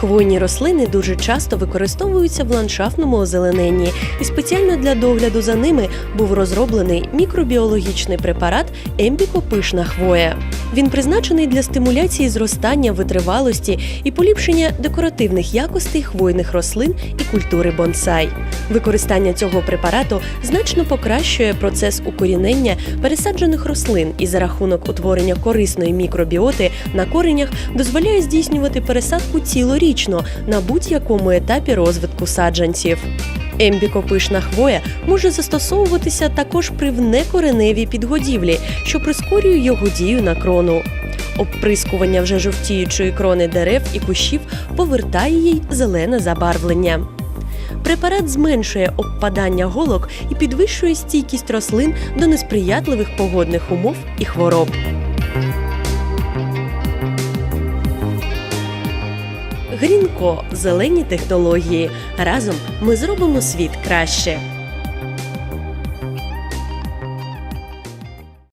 Хвойні рослини дуже часто використовуються в ландшафтному озелененні, і спеціально для догляду за ними був розроблений мікробіологічний препарат ембікопишна хвоя. Він призначений для стимуляції зростання витривалості і поліпшення декоративних якостей хвойних рослин і культури бонсай. Використання цього препарату значно покращує процес укорінення пересаджених рослин і за рахунок утворення корисної мікробіоти на коренях дозволяє здійснювати пересадку цілорічно на будь-якому етапі розвитку саджанців. Ембікопишна хвоя може застосовуватися також при внекореневій підгодівлі, що прискорює його дію на крону. Обприскування вже жовтіючої крони дерев і кущів повертає їй зелене забарвлення. Препарат зменшує обпадання голок і підвищує стійкість рослин до несприятливих погодних умов і хвороб. Грінко зелені технології. Разом ми зробимо світ краще.